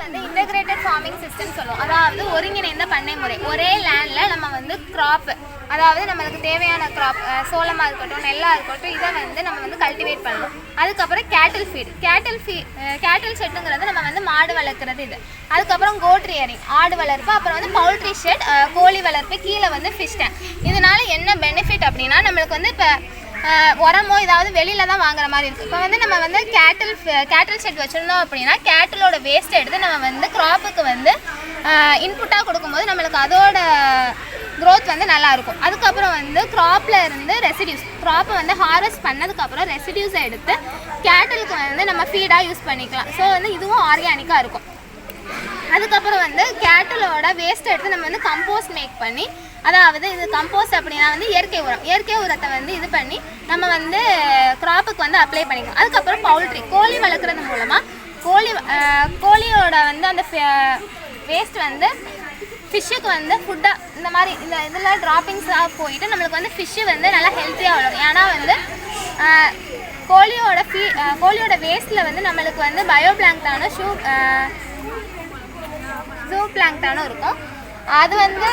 வந்து integrated farming system சொல்லுவோம். அதாவது ஒருங்கிணைந்த பண்ணை முறை. ஒரே லேண்டில் நம்ம வந்து கிராப் அதாவது நம்மளுக்கு தேவையான கிராப் சோளமாக இருக்கட்டும் நெல்லாக இருக்கட்டும் இதை வந்து நம்ம வந்து கல்டிவேட் பண்ணணும் அதுக்கப்புறம் கேட்டில் ஃபீட் கேட்டில் ஃபீ கேட்டில் ஷெட்டுங்கிறது நம்ம வந்து மாடு வளர்க்குறது இது. அதுக்கப்புறம் கோட் ரியரிங் ஆடு வளர்ப்பு அப்புறம் வந்து பவுல்ட்ரி ஷெட் கோழி வளர்ப்பு கீழே வந்து ஃபிஷ் டேங்க் இதனால என்ன பெனிஃபிட் அப்படின்னா நம்மளுக்கு வந்து இப்போ உரமோ ஏதாவது வெளியில தான் வாங்குற மாதிரி இருக்கு. இப்போ வந்து நம்ம வந்து கேட்டில் கேட்டில் ஷெட் வச்சிருந்தோம் அப்படின்னா கேட்டிலோட வேஸ்ட் எடுத்து நம்ம வந்து கிராப்புக்கு வந்து இன்புட்டாக கொடுக்கும்போது நம்மளுக்கு அதோட க்ரோத் வந்து நல்லா இருக்கும். அதுக்கப்புறம் வந்து கிராப்ல இருந்து ரெசிடியூஸ் கிராப்பை வந்து ஹார்வெஸ்ட் பண்ணதுக்கப்புறம் ரெசிடியூஸை எடுத்து கேட்டிலுக்கு வந்து நம்ம ஃபீடாக யூஸ் பண்ணிக்கலாம். ஸோ வந்து இதுவும் ஆர்கானிக்காக இருக்கும். அதுக்கப்புறம் வந்து கேட்டலோட வேஸ்ட் எடுத்து நம்ம வந்து கம்போஸ்ட் மேக் பண்ணி அதாவது இது கம்போஸ்ட் அப்படின்னா வந்து இயற்கை உரம். இயற்கை உரத்தை வந்து இது பண்ணி நம்ம வந்து கிராப்புக்கு வந்து அப்ளை பண்ணிக்கணும். அதுக்கப்புறம் பவுல்ட்ரி கோழி வளர்க்குறது மூலமாக கோழி கோழியோட வந்து அந்த வேஸ்ட் வந்து ஃபிஷ்ஷுக்கு வந்து ஃபுட்டாக இந்த மாதிரி இந்த இதில் ட்ராப்பிங்ஸாக போயிட்டு நம்மளுக்கு வந்து ஃபிஷ்ஷு வந்து நல்லா ஹெல்த்தியாக வளரும். ஏன்னா வந்து கோழியோட ஃபீ கோழியோட வேஸ்ட்டில் வந்து நம்மளுக்கு வந்து பயோ பிளாங்க்டான ஷூ ஜூ பிளாங்டானும் இருக்கும். அது வந்து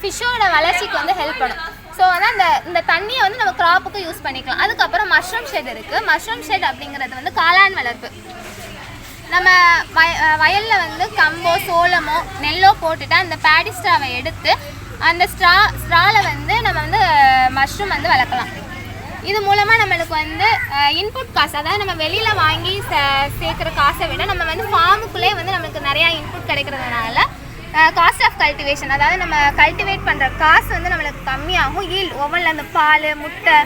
ஃபிஷ்ஷோட வளர்ச்சிக்கு வந்து ஹெல்ப் பண்ணும். ஸோ வந்து அந்த இந்த தண்ணியை வந்து நம்ம கிராப்புக்கு யூஸ் பண்ணிக்கலாம். அதுக்கப்புறம் மஷ்ரூம் ஷெட் இருக்குது மஷ்ரூம் ஷெட் அப்படிங்கிறது வந்து காளான் வளர்ப்பு. நம்ம வய வயலில் வந்து கம்போ சோளமோ நெல்லோ போட்டுட்டு அந்த பேடி ஸ்ட்ராவை எடுத்து அந்த ஸ்ட்ரா ஸ்ட்ராவில் வந்து நம்ம வந்து மஷ்ரூம் வந்து வளர்க்கலாம். இது மூலமாக நம்மளுக்கு வந்து இன்புட் காசு. அதாவது நம்ம வெளியில் வாங்கி சே- சேர்க்குற காசை விட நம்ம வந்து ஃபார்முக்குள்ளே வந்து நம்மளுக்கு நிறையா இன்புட் கிடைக்கிறதுனால காஸ்ட் ஆஃப் கல்டிவேஷன் அதாவது நம்ம கல்டிவேட் பண்ணுற காசு வந்து நம்மளுக்கு கம்மியாகும். ஈல்டு ஒவ்வொன்றில் அந்த பால் முட்டை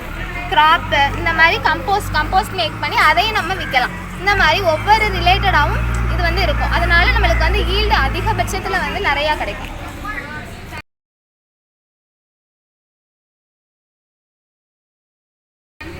கிராப்பு இந்த மாதிரி கம்போஸ்ட் கம்போஸ்ட் மேக் பண்ணி அதையும் நம்ம விற்கலாம் இந்த மாதிரி ஒவ்வொரு ரிலேட்டடாகவும் இது வந்து இருக்கும். அதனால நம்மளுக்கு வந்து ஈல்டு அதிகபட்சத்தில் வந்து நிறையா கிடைக்கும்.